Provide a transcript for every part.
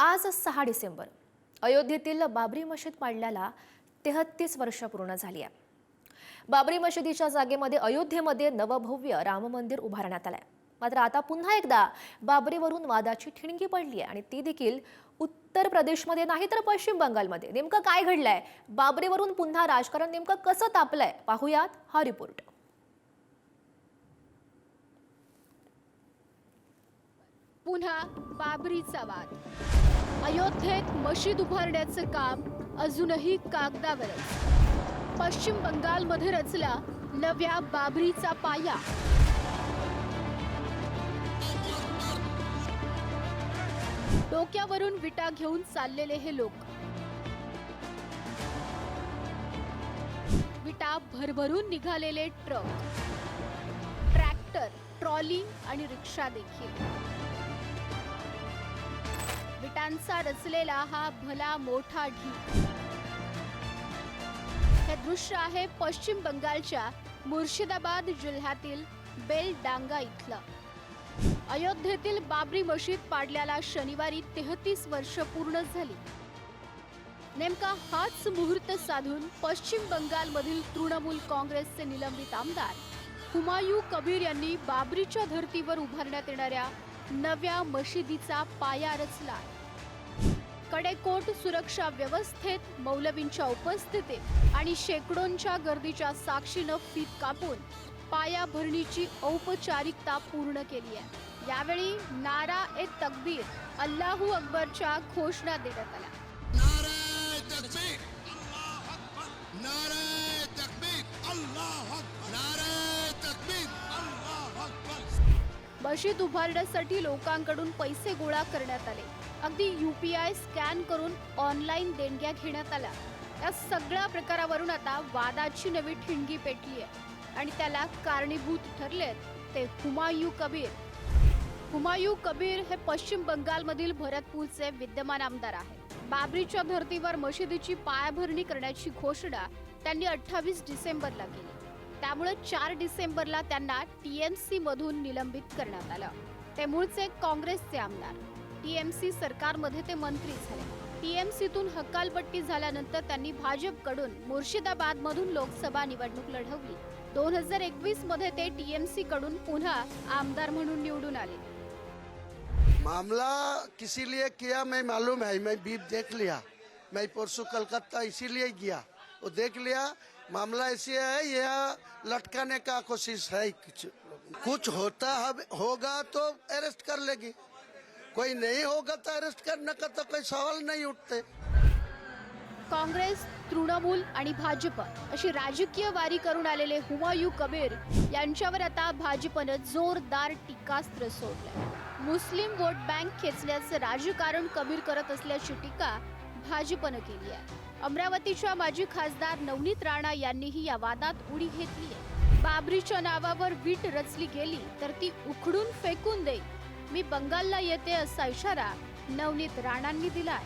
आज सहा डिसेंबर. अयोध्येतील बाबरी मशीद पाडल्याला तेहत्तीस वर्ष पूर्ण झाली आहे. बाबरी मशिदीच्या जागेमध्ये अयोध्येमध्ये नवभव्य राम मंदिर उभारण्यात आलंय. मात्र आता पुन्हा एकदा बाबरीवरून वादाची ठिणगी पडली आहे आणि ती देखील उत्तर प्रदेशमध्ये नाही तर पश्चिम बंगालमध्ये. नेमकं काय घडलंय? बाबरीवरून पुन्हा राजकारण नेमकं कसं तापलंय? पाहुयात हा रिपोर्ट. पुन्हा बाबरीचा वाद. अयोध्येत मशीद उभारण्याचं काम अजूनही कागदावरच. पश्चिम बंगालमध्ये रचला नव्या बाबरीचा पाया. डोक्यावरून विटा घेऊन चाललेले हे लोक. विटा भरभरून निघालेले ट्रक. ट्रॅक्टर ट्रॉली आणि रिक्षा देखील. यांचा रचलेला हा भला मोठा ढी हे दृश्य आहे पश्चिम बंगालच्या मुर्शिदाबाद जिल्ह्यातील बेलडांगा इथलं. अयोध्येतील बाबरी मशीद पाडल्याला शनिवारी तेहतीस वर्ष पूर्ण झाली. नेमका हाच मुहूर्त साधून पश्चिम बंगालमधील तृणमूल काँग्रेसचे निलंबित आमदार हुमायू कबीर यांनी बाबरीच्या धर्तीवर उभारण्यात येणाऱ्या नव्या मशिदीचा पाया रचला. कडेकोट सुरक्षा व्यवस्थेत मौलवींच्या उपस्थितीत आणि शेकडोंच्या गर्दीच्या साक्षीनं फीत कापून पायाभरणीची औपचारिकता पूर्ण केली आहे. यावेळी नारा ए तकबीर अल्लाहू अकबरच्या घोषणा देण्यात आल्या. मशीद उभारण्यासाठी लोकांकडून पैसे गोळा करण्यात आले. अगदी यू पी आय स्कॅन करून ऑनलाईन देणग्या घेण्यात आल्या. या सगळ्या प्रकारावरून आता वादाची नवी ठिणगी पेटली आहे आणि त्याला कारणीभूत ठरलेत ते हुमायू कबीर. हुमायू कबीर हे पश्चिम बंगालमधील भरतपूरचे विद्यमान आमदार आहेत. बाबरीच्या धर्तीवर मशिदीची पायाभरणी करण्याची घोषणा त्यांनी अठ्ठावीस डिसेंबरला केली. त्यामुळे चार डिसेंबरला त्यांना टीएमसी मधून निलंबित करण्यात आलं. ते मूळचे काँग्रेसचे आमदार. टीएमसी सरकारमध्ये ते मंत्री झाले. टीएमसीतून हक्कालपट्टी झाल्यानंतर त्यांनी भाजपकडून मुर्शिदाबादमधून लोकसभा निवडणूक लढवली. दोन हजार एकवीसमध्ये ते टीएमसी कडून पुन्हा आमदार म्हणून निवडून आले. मामला किसी लिए किया मैं मालूम है मैं बीप देख लिया. मैं परसों कलकत्ता इसीलिए गया. वो देख लिया मामला ऐसे है यह लटकाने का कोशिश है कुछ कुछ होता है होगा तो अरेस्ट कर लेगी। कोई नहीं होगा तो अरेस्ट करने का तो कोई सवाल नहीं उठते। काँग्रेस तृणमूल आणि भाजप अशी राजकीय वारी करून आलेले हुमायू कबीर यांच्यावर आता भाजपनं जोरदार टीकास्त्र सोडलंय. मुस्लिम वोट बँक खेचण्याचं राजकारण कबीर करत असल्याची टीका भाजपनं केली आहे. अमरावतीच्या माजी खासदार नवनीत राणा यांनीही या वादात उडी घेतली आहे बाबरीच्या नावावर वीट रचली गेली तर ती उखडून फेकून देईल. मी बंगालला येते असा इशारा नवनीत राणांनी दिलाय.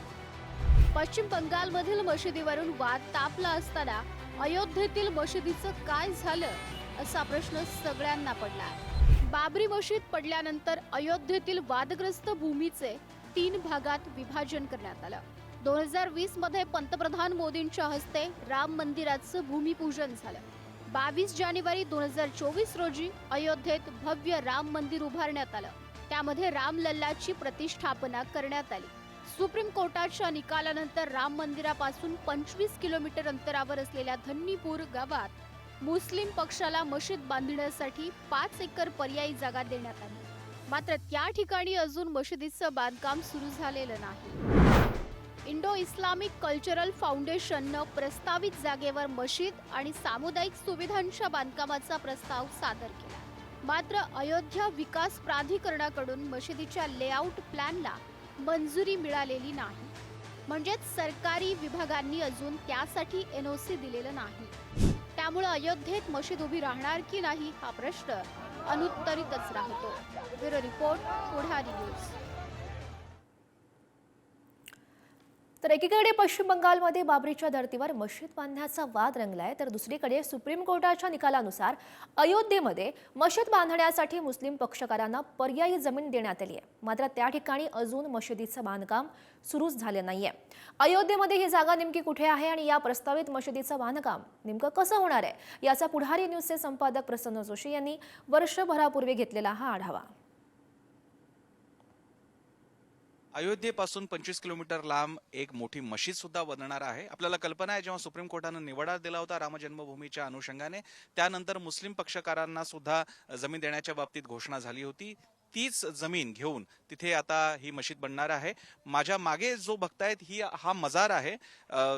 पश्चिम बंगालमधील मशिदीवरून वाद तापला असताना अयोध्येतील मशिदीचं काय झालं असा प्रश्न सगळ्यांना पडला. बाबरी मशीद पडल्यानंतर अयोध्येतील वादग्रस्त भूमीचे तीन भागात विभाजन करण्यात आलं. दोन हजार वीसमध्ये पंतप्रधान मोदींच्या हस्ते राम मंदिराचं भूमिपूजन झालं. बावीस जानेवारी दोन हजार चोवीस रोजी अयोध्येत भव्य राम मंदिर उभारण्यात आलं. त्यामध्ये रामलल्लाची प्रतिष्ठापना करण्यात आली. सुप्रीम कोर्टाच्या निकालानंतर राम मंदिरापासून पंचवीस किलोमीटर अंतरावर असलेल्या धन्नीपूर गावात मुस्लिम पक्षाला मशीद बांधण्यासाठी पाच एकर पर्यायी जागा देण्यात आली. मात्र त्या ठिकाणी अजून मशिदीचं बांधकाम सुरू झालेलं नाही. इंडो इस्लामिक कल्चरल फाउंडेशननं प्रस्तावित जागेवर मशीद आणि सामुदायिक सुविधांच्या बांधकामाचा प्रस्ताव सादर केला. मात्र अयोध्या विकास प्राधिकरणाकडून मशिदीच्या लेआउट प्लॅनला मंजुरी मिळालेली नाही. म्हणजेच सरकारी विभागांनी अजून त्यासाठी एनओसी दिलेलं नाही. त्यामुळे अयोध्येत मशीद उभी राहणार की नाही हा प्रश्न अनुत्तरितच राहतो. Bureau report Pudhari news. तर एकीकडे पश्चिम बंगालमध्ये बाबरीच्या धर्तीवर मशीद बांधण्याचा वाद रंगलाय तर दुसरीकडे सुप्रीम कोर्टाच्या निकालानुसार अयोध्येमध्ये मशीद बांधण्यासाठी मुस्लिम पक्षकारांना पर्यायी जमीन देण्यात आली आहे. मात्र त्या ठिकाणी अजून मशिदीचं बांधकाम सुरूच झालं नाहीये. अयोध्येमध्ये ही जागा नेमकी कुठे आहे आणि या प्रस्तावित मशिदीचं बांधकाम नेमकं कसं होणार आहे? याचा पुढारी न्यूजचे संपादक प्रसन्न जोशी यांनी वर्षभरापूर्वी घेतलेला हा आढावा. अयोध्येपासून पंचवीस किलोमीटर लांब एक मोठी मशीद सुद्धा बनणार आहे. आपल्याला कल्पना आहे जेव्हा सुप्रीम कोर्टानं निवडा दिला होता राम जन्मभूमीच्या अनुषंगाने त्यानंतर मुस्लिम पक्षकारांना सुद्धा जमीन देण्याच्या बाबतीत घोषणा झाली होती. तीच जमीन घेऊन तिथे आता ही मशीद बनणार आहे. माझ्या मागे जो बघतायत ही हा मजार आहे.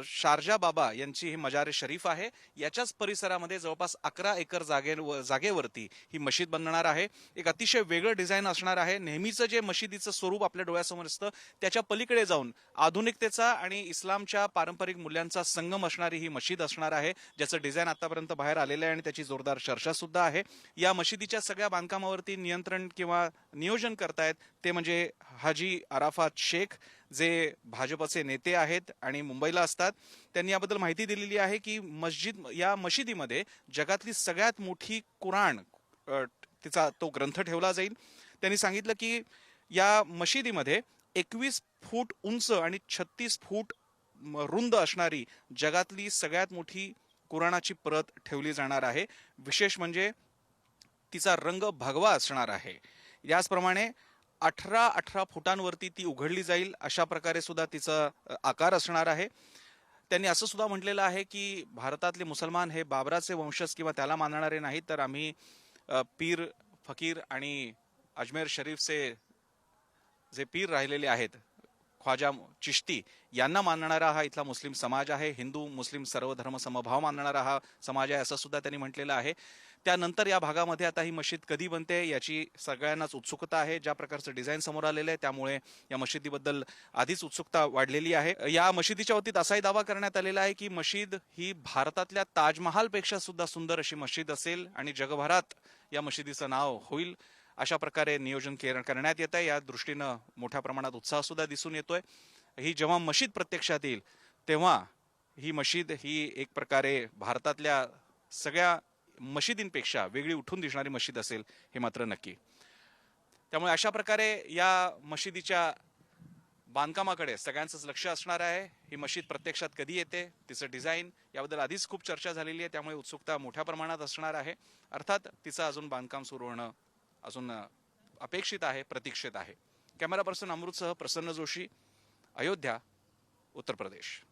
शारजा बाबा यांची ही मजार शरीफ आहे. याच्याच परिसरामध्ये जवळपास अकरा एकर जागे जागेवरती ही मशीद बनणार आहे. एक अतिशय वेगळं डिझाईन असणार आहे. नेहमीचं जे मशिदीचं स्वरूप आपल्या डोळ्यासमोर असतं त्याच्या पलीकडे जाऊन आधुनिकतेचा आणि इस्लामच्या पारंपरिक मूल्यांचा संगम असणारी ही मशीद असणार आहे ज्याचं डिझाईन आतापर्यंत बाहेर आलेलं आहे आणि त्याची जोरदार चर्चा सुद्धा आहे. या मशिदीच्या सगळ्या बांधकामावरती नियंत्रण किंवा नियोजन करतायत ते म्हणजे हाजी अराफात शेख जे भाजपचे नेते आहेत आणि मुंबईला असतात त्यांनी याबद्दल माहिती दिलेली आहे की मस्जिद या मशिदीमध्ये जगातली सगळ्यात मोठी कुराण तिचा तो ग्रंथ ठेवला जाईल. त्यांनी सांगितलं की या मशिदीमध्ये एकवीस फूट उंच आणि छत्तीस फूट रुंद असणारी जगातली सगळ्यात मोठी कुराणाची प्रत ठेवली जाणार आहे. विशेष म्हणजे तिचा रंग भगवा असणार आहे. याचप्रमाणे अठरा अठरा फुटांवरती ती उघडली जाईल अशा प्रकारे सुद्धा तिचा आकार असणार आहे. त्यांनी असं सुद्धा म्हटलेलं आहे की भारतातले मुसलमान हे बाबराचे वंशज किंवा त्याला मानणारे नाहीत तर आम्ही पीर फकीर आणि अजमेर शरीफचे जे पीर राहिलेले आहेत ख्वाजा चिश्ती यांना मानणारा हा इथला मुस्लिम समाज आहे. हिंदू मुस्लिम सर्व धर्म समभाव मानणारा हा समाज आहे असं सुद्धा त्यांनी म्हटलेलं आहे. त्यानंतर या भागामध्ये आता ही मशीद कधी बनते याची सगळ्यांनाच उत्सुकता आहे. ज्या प्रकारचं डिझाईन समोर आलेलं आहे त्यामुळे या मशिदीबद्दल आधीच उत्सुकता वाढलेली आहे. या मशिदीच्या वतीत असाही दावा करण्यात आलेला आहे की मशीद ही भारतातल्या ताजमहालपेक्षा सुद्धा सुंदर अशी मशीद असेल आणि जगभरात या मशिदीचं नाव होईल अशा प्रकारे नियोजन के- करण्यात येत आहे या दृष्टीनं मोठ्या प्रमाणात उत्साह सुद्धा दिसून येतोय. ही जेव्हा मशीद प्रत्यक्षात येईल तेव्हा ही मशीद ही एक प्रकारे भारतातल्या सगळ्या मशिदींपेक्षा वेगळी उठून दिसणारी मशीद असेल हे मात्र नक्की. त्यामुळे अशा प्रकारे या मशिदीच्या बांधकामाकडे सगळ्यांचंच लक्ष असणार आहे. ही मशीद प्रत्यक्षात कधी येते तिचं डिझाईन याबद्दल आधीच खूप चर्चा झालेली आहे त्यामुळे उत्सुकता मोठ्या प्रमाणात असणार आहे. अर्थात तिचं अजून बांधकाम सुरू होणं अजून अपेक्षित आहे प्रतीक्षित आहे. कॅमेरा पर्सन अमृतसह प्रसन्न जोशी अयोध्या उत्तर प्रदेश.